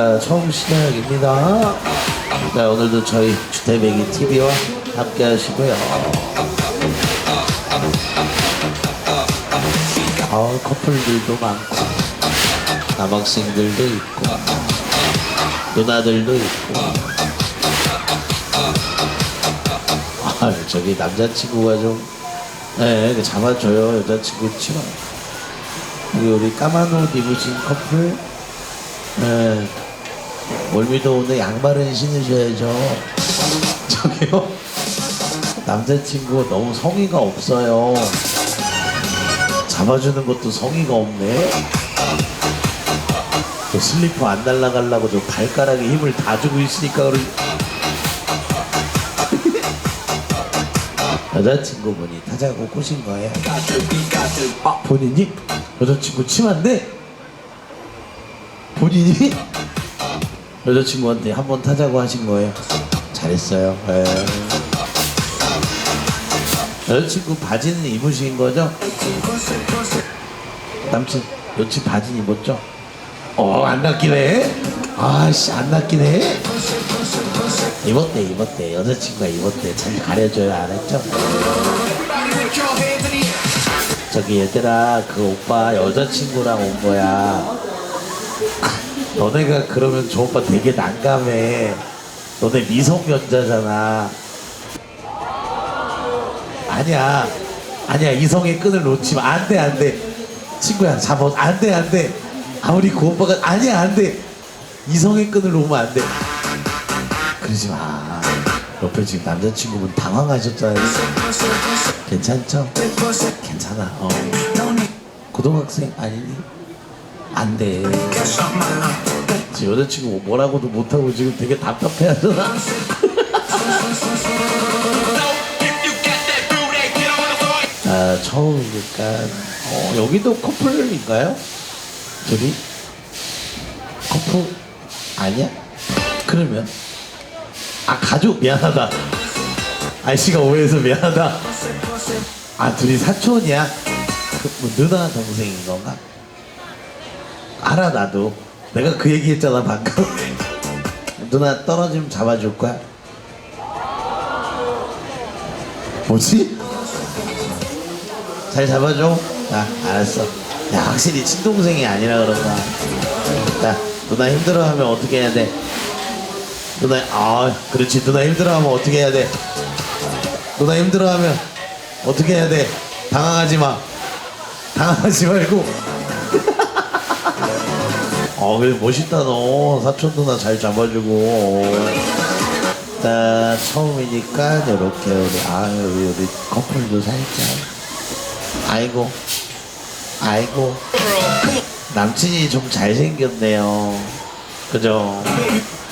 자, 시작입니다. 자, 오늘도 저희 주태배기 TV와 함께 하시고요. 아, 커플들도 많고, 남학생들도 있고, 누나들도 있고. 아, 저기 남자친구가 좀, 네, 그 잡아줘요. 여자친구. 여기 우리 까만 옷 입으신 커플, 네. 월미도 오늘 양말은 신으셔야죠. 저기요. 남자친구 너무 성의가 없어요. 잡아주는 것도 성의가 없네. 저 슬리퍼 안 날라가려고 저 발가락에 힘을 다 주고 있으니까 그러 여자친구분이 타자고 꼬신 거예요. 아, 본인이? 여자친구 치마인데? 본인이? 여자친구한테 한 번 타자고 하신 거예요. 잘했어요. 예. 여자친구 바지는 입으신 거죠? 남친 여친 바지는 입었죠? 어, 안 낚이네? 아씨, 안 낚이네? 입었대, 입었대. 여자친구가 입었대. 잘 가려줘요, 알았죠? 저기 얘들아, 그 오빠 여자친구랑 온 거야. 너네가 그러면 저 오빠 되게 난감해. 너네 미성년자잖아. 아니야. 아니야. 이성의 끈을 놓지 마. 안 돼, 안 돼. 친구야, 잡아. 안 돼, 안 돼. 아무리 그 오빠가, 아니야, 안 돼. 이성의 끈을 놓으면 안 돼. 그러지 마. 옆에 지금 남자친구분 당황하셨잖아요. 괜찮죠? 괜찮아. 어. 고등학생 아니니? 안 돼. 지금 여자친구 뭐라고도 못하고 지금 되게 답답해 하잖아. 아, 처음이니까. 어, 여기도 커플인가요? 둘이? 커플? 아니야? 그러면? 아, 가족? 미안하다. 아저씨가 오해해서 미안하다. 아, 둘이 사촌이야? 그, 뭐, 누나 동생인 건가? 알아 나도 내가 그 얘기 했잖아 방금 누나 떨어지면 잡아줄 거야? 뭐지? 잘 잡아줘? 아 알았어 야 확실히 친동생이 아니라 그런가 야 누나 힘들어하면 어떻게 해야 돼? 누나 아 그렇지 누나 힘들어하면 어떻게 해야 돼? 누나 힘들어하면 어떻게 해야 돼? 당황하지 마 당황하지 말고 어, 그래 멋있다 너 사촌 누나 잘 잡아주고. 자 처음이니까 이렇게 우리 아 우리 우리 커플도 살짝. 아이고, 아이고. 남친이 좀 잘생겼네요. 그죠?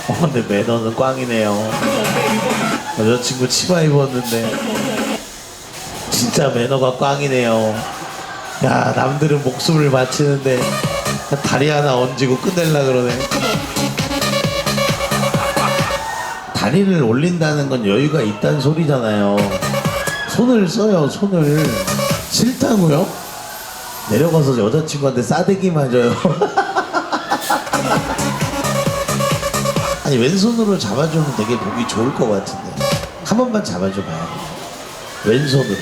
어, 근데 매너는 꽝이네요. 여자친구 치마 입었는데 진짜 매너가 꽝이네요. 야 남들은 목숨을 바치는데 다리 하나 얹고 끝낼라 그러네. 다리를 올린다는 건 여유가 있다는 소리잖아요. 손을 써요, 손을. 싫다고요? 내려가서 여자친구한테 싸대기 맞아요. 아니, 왼손으로 잡아주면 되게 보기 좋을 것 같은데. 한 번만 잡아줘 봐요. 왼손으로.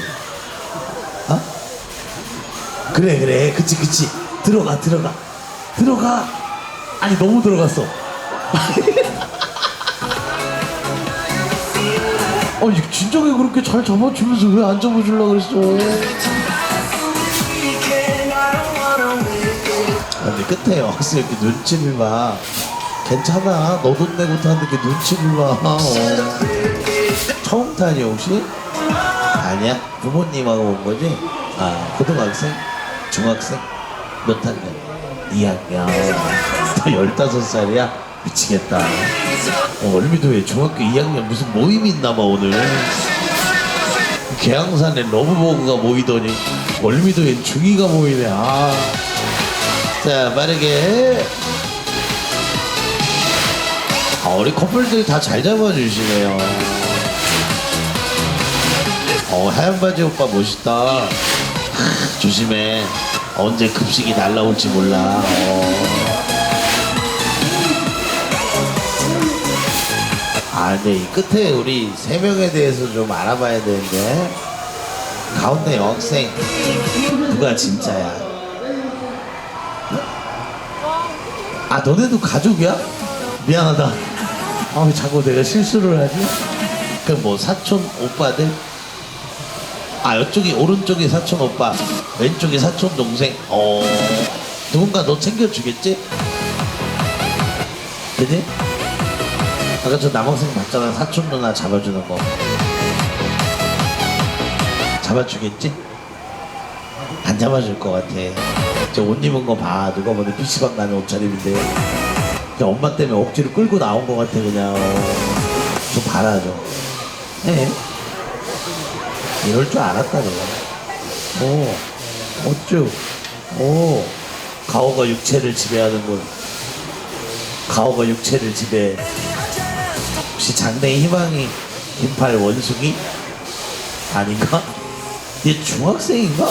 어? 그래, 그래. 그치, 그치. 들어가, 들어가. 들어가. 아니 너무 들어갔어. 어, 이 진작에 그렇게 잘 잡아주면서 왜 안 잡아주려고 그랬어? 아, 근데 끝에 여기서 이렇게 눈치를 봐. 괜찮아. 너 돈 내고 타는데 이렇게 눈치를 봐. 어. 처음 타니 혹시? 아니야. 부모님하고 온 거지? 아, 고등학생? 중학생? 몇 학년? 2학년. 너 15살이야? 미치겠다. 어, 월미도에 중학교 2학년 무슨 모임이 있나 봐, 오늘. 계양산에 러브버그가 모이더니 월미도엔 중이가 모이네. 아. 자, 빠르게. 아, 우리 커플들 다 잘 잡아주시네요. 어, 하얀 바지 오빠 멋있다. 하, 조심해. 언제 급식이 날라올지 몰라. 어. 아, 근데 이 끝에 우리 세 명에 대해서 좀 알아봐야 되는데 가운데 여학생 누가 진짜야? 아, 너네도 가족이야? 미안하다. 아, 왜 자꾸 내가 실수를 하지? 그 뭐 사촌 오빠들? 아, 이쪽이 오른쪽이 사촌 오빠, 왼쪽이 사촌 동생. 어, 누군가 너 챙겨주겠지? 그지? 아까 저 남학생 봤잖아 사촌 누나 잡아주는 거 잡아주겠지? 안 잡아줄 것 같아 저 옷 입은 거봐 누가 보면 PC방 가는 옷차림인데 저 엄마 때문에 억지로 끌고 나온 것 같아 그냥 좀 봐라 좀 예. 이럴 줄 알았다 내가 오 어쭈 오 가오가 육체를 지배하는군 가오가 육체를 지배 혹시 장래의 희망이 긴팔 원숭이? 아닌가? 얘 중학생인가?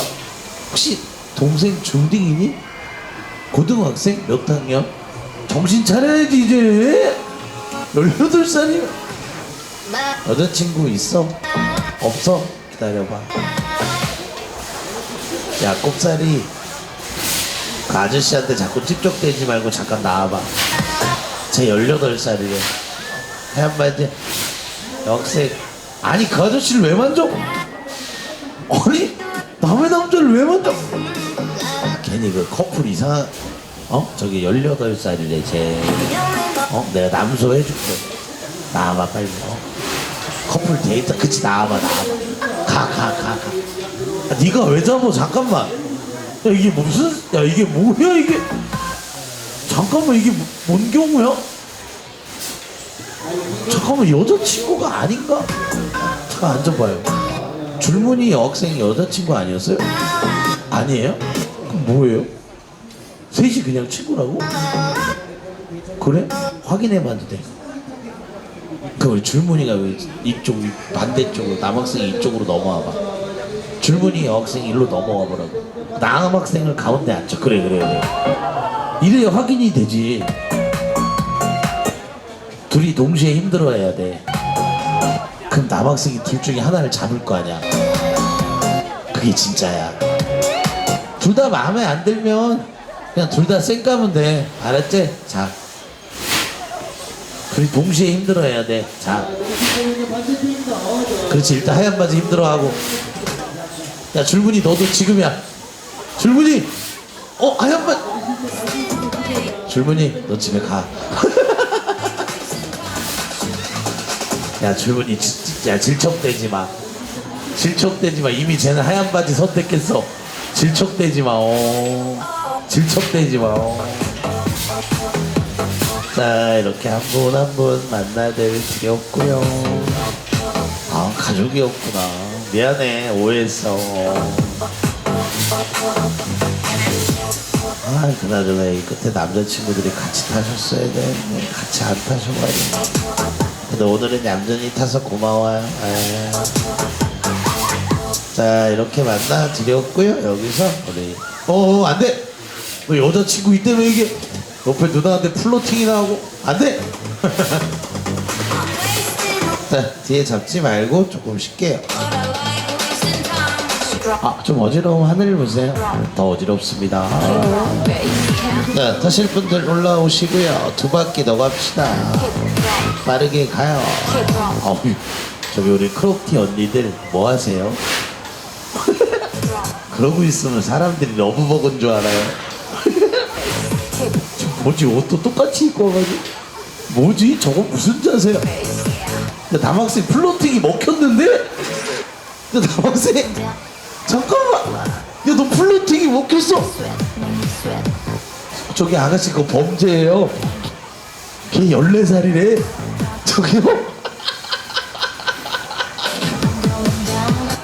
혹시 동생 중딩이니? 고등학생? 몇 학년? 정신 차려야지 이제 18살이면 여자친구 있어? 없어? 기다려봐 야 꼽살이 그 아저씨한테 자꾸 찝쩍대지 말고 잠깐 나와봐 제 18살이래 하얀 바지 역색 아니 그 아저씨를 왜 만져? 아니 남의 남자를 왜 만져? 괜히 그 커플 이상한 어? 저기 18살이래 쟤 어? 내가 남소 해줄게 나와봐 빨리 어? 커플 데이트 그치 나와봐 나와봐 가 가 가 가, 아, 네가 왜 잡아 잠깐만 야 이게 무슨 야 이게 뭐야 이게 잠깐만 이게 뭐- 뭔 경우야? 잠깐만 여자친구가 아닌가? 잠깐 앉아봐요 줄무늬 여학생 여자친구 아니었어요? 아니에요? 그럼 뭐예요? 셋이 그냥 친구라고? 그래? 확인해봐도 돼 그럼 줄무늬가 왜 이쪽 반대쪽으로 남학생이 이쪽으로 넘어와봐 줄무늬 여학생이 일로 넘어와 보라고 남학생을 가운데 앉혀 그래 그래 그래 이래야 확인이 되지 둘이 동시에 힘들어해야 돼. 그럼 남학생이 둘 중에 하나를 잡을 거 아니야. 그게 진짜야. 둘 다 마음에 안 들면 그냥 둘 다 쌩까면 돼. 알았지? 자. 둘이 동시에 힘들어해야 돼. 자. 그렇지. 일단 하얀 바지 힘들어하고. 야 줄무늬 너도 지금이야. 줄무늬. 어 하얀 바지. 줄무늬 너 집에 가. 야 줄무늬 지- 야 질척대지 마 질척대지 마 이미 쟤는 하얀 바지 선택했어 질척대지 마 어. 질척대지 마 어. 자 이렇게 한 분 한 분 만나될 필요 없고요 아 가족이었구나 미안해 오해했어 아 그나저나 이 끝에 남자친구들이 같이 타셨어야 되는데 같이 안 타셔가지고 근데 오늘은 얌전히 타서 고마워요. 에. 자 이렇게 만나 드렸고요. 여기서 우리 어 안돼. 너 여자친구 있다며 이게 옆에 누나한테 플로팅이나 하고 안 돼. 자 뒤에 잡지 말고 조금 쉽게요. 아좀 어지러움 하늘 보세요. 더 어지럽습니다. 자 타실 분들 올라오시고요. 두 바퀴 더 갑시다. 빠르게 가요. 어우, 저기 우리 크롭티 언니들 뭐 하세요? 그러고 있으면 사람들이 러브 먹은 줄 알아요. 저 뭐지 옷도 똑같이 입고 와가지고. 뭐지 저거 무슨 자세야? 야, 남학생 플로팅이 먹혔는데? 야 남학생 잠깐만! 야너 플로팅이 먹혔어! 저기 아가씨 그거 범죄예요. 걔 14살이래. 저기요?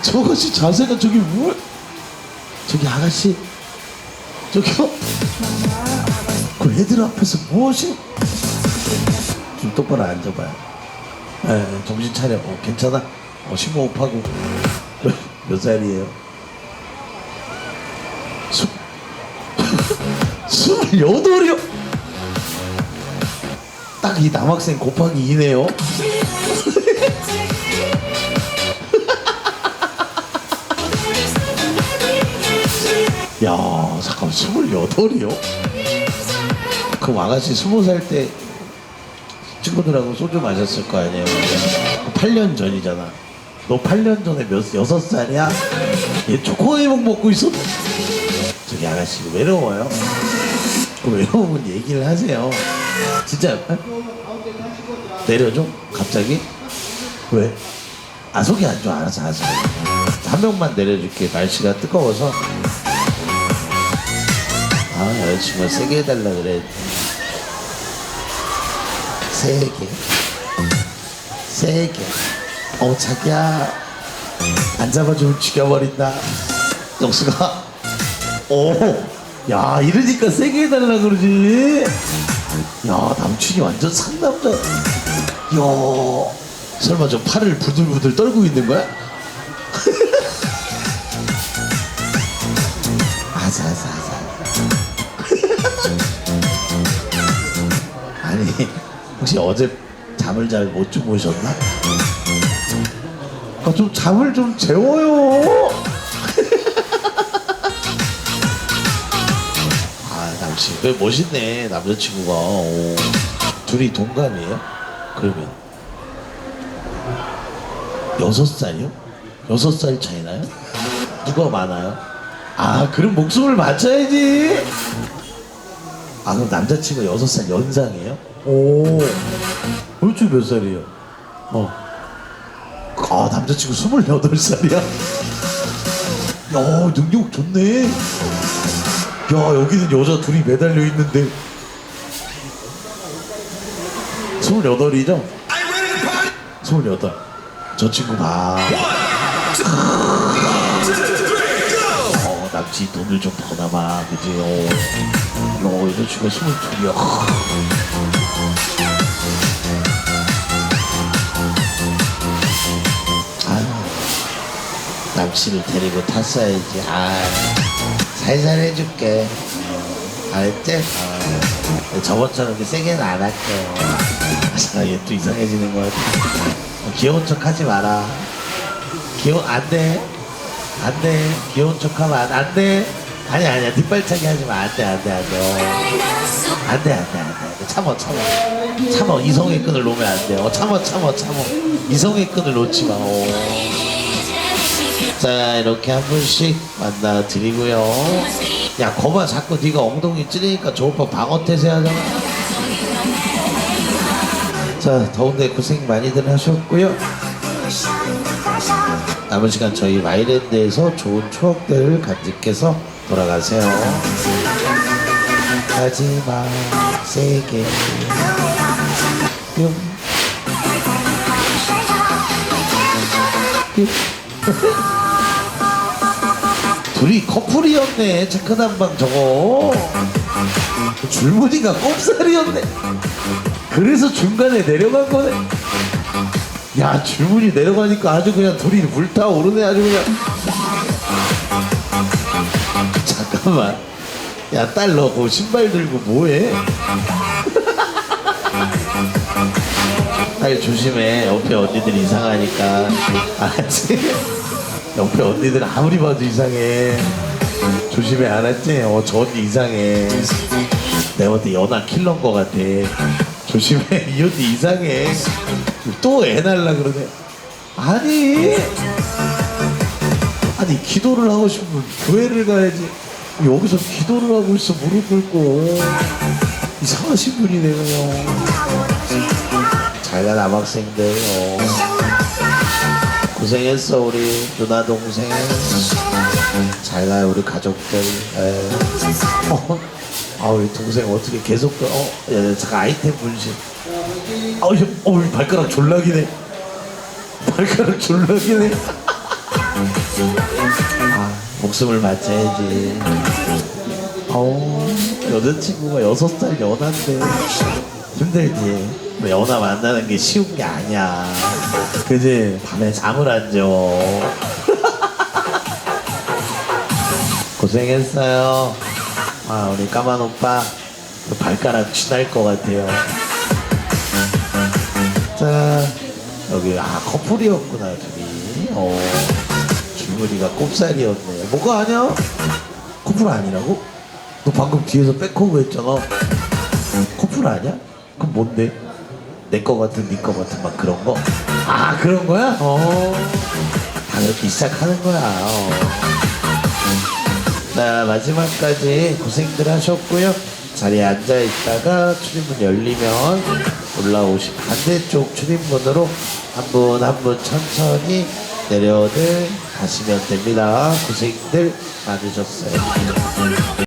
저 아가씨 자세가 저기 뭐 저기 아가씨 저기요 그 애들 앞에서 무엇이 좀 똑바로 앉아봐요. 에, 정신 차려. 어, 괜찮아? 어, 심호흡하고. 몇, 몇 살이에요? 스, 스물여덟이요? 딱 이 남학생 곱하기 2네요. 야, 잠깐 28이요? 그럼 아가씨 20살 때 친구들하고 소주 마셨을 거 아니에요? 8년 전이잖아. 너 8년 전에 몇, 6살이야? 얘 초코에몽 먹고 있어? 저기 아가씨 외로워요? 그 외로우면 얘기를 하세요. 진짜 내려줘? 갑자기? 왜? 아 속이 안 좋아 알았어 알았어 한 명만 내려줄게 날씨가 뜨거워서 아 여자친구가 세게 해달라 그래 세게 세게 어 자기야. 안 잡아주면 죽여버린다. 영수가. 오야 이러니까 세게 해달라 그러지. 야 남친이 완전 상남자. 야 설마 저 팔을 부들부들 떨고 있는 거야? 아자 아자 혹시 어제 잠을 잘 못 주무셨나? 아, 좀 잠을 좀 재워요 아 남친 왜 멋있네 남자친구가 오. 둘이 동갑이에요? 그러면 여섯 살이요? 여섯 살 차이나요? 누가 많아요? 아 그럼 목숨을 맞춰야지 아 그럼 남자친구 여섯 살 연상이에요? 오 얼추 몇 살이에요? 어. 아 남자친구 스물여덟 살이야? 야 능력 좋네 야 여기는 여자 둘이 매달려 있는데 스물여덟이죠? 스물여덟 저 친구 봐 어, 남친 돈을 좀 버나마 그지? 어, 어 여자친구가 스물둘이야. 아유 남친을 데리고 탔어야지. 아 살살 해줄게. 알았지? 어. 저번처럼 이렇게 세게는 안 할게요 아, 얘 또 이상해지는 것 같아. 어, 귀여운 척 하지 마라. 귀여운 안돼 안돼. 귀여운 척 하면 안, 안돼. 아니 아니야. 뒷발차기 하지 마. 안돼 안돼 안돼. 어. 안돼 안돼. 안돼. 참어 참어. 참어. 이성의 끈을 놓으면 안돼. 어 참어 참어 참어. 이성의 끈을 놓지 마. 어. 자 이렇게 한 분씩 만나 드리고요. 야 거봐. 자꾸 네가 엉덩이 찌르니까 저 오빠 방어 태세 하잖아. 자 더운데 고생 많이들 하셨고요 남은 시간 저희 마이랜드에서 좋은 추억들을 간직해서 돌아가세요. 하지마 세게 뿅. 뿅. 둘이 커플이었네. 체크단방 저거. 줄무늬가 꼽살이었네. 그래서 중간에 내려간 거네 야 줄무늬 내려가니까 아주 그냥 둘이 불타오르네 아주 그냥. 잠깐만. 야 딸 너 그 신발 들고 뭐해? 딸 조심해. 옆에 언니들 이상하니까. 알았지? 옆에 언니들 아무리 봐도 이상해. 조심해 알았지? 어저 언니 이상해. 내가 볼때 연하 킬러인 것 같아. 조심해. 이 언니 이상해 또 애 날라 그러네 아니 아니 기도를 하고 싶으면 교회를 가야지 여기서 기도를 하고 있어 무릎 꿇고 이상하신 분이네요 잘가 남학생들 어. 고생했어 우리 누나 동생 잘가 우리 가족들 에. 어? 아 우리 동생 어떻게 계속 또- 어? 야, 아이템 분실 어우 어, 발가락 졸라기네. 발가락 졸라기네. 아 목숨을 맞춰야지. 어우 여자친구가 여섯 살 연한데. 힘들지. 연하 만나는 게 쉬운 게 아니야. 그지? 밤에 잠을 안 자. 고생했어요. 아 우리 까만 오빠. 그 발가락 쥐날 것 같아요 여기 아 커플이었구나 둘이 어 주문이가 꼽살이었네 뭐가 아니야? 커플 아니라고? 너 방금 뒤에서 백허그 했잖아 커플 아니야? 그럼 뭔데? 내 거 같은 네 거 같은 막 그런 거? 아 그런 거야? 어. 다 이렇게 시작하는 거야. 어. 자 마지막까지 고생들 하셨고요. 자리에 앉아 있다가 출입문 열리면 올라오시 반대쪽 출입문으로 한 분 한 분 천천히 내려들 가시면 됩니다. 고생들 많으셨어요.